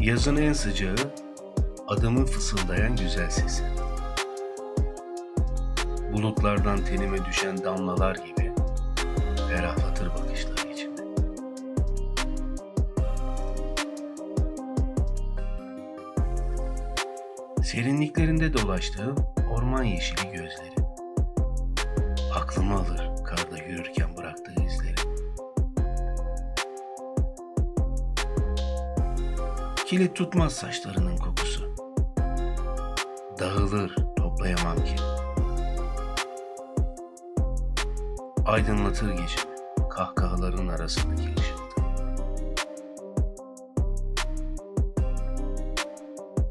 Yazın en sıcağı, adımı fısıldayan güzel sesi. Bulutlardan tenime düşen damlalar gibi ferahlatır bakışları içimde. Serinliklerinde dolaştığım orman yeşili gözleri. Aklımı alır karda yürürken Kilit tutmaz saçlarının kokusu. Dağılır toplayamam ki. Aydınlatır gecemi kahkahaların arasındaki ışıltı.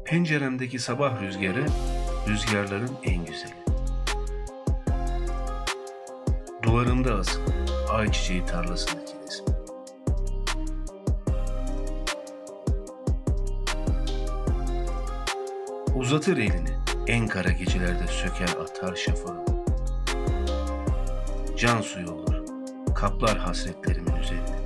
Penceremdeki sabah rüzgarı rüzgarların en güzeli. Duvarımda asılı ayçiçeği tarlasındaki resim. Uzatır elini en kara gecelerde söker atar şafağı. Can suyu olur kaplar hasretlerimin üzerine.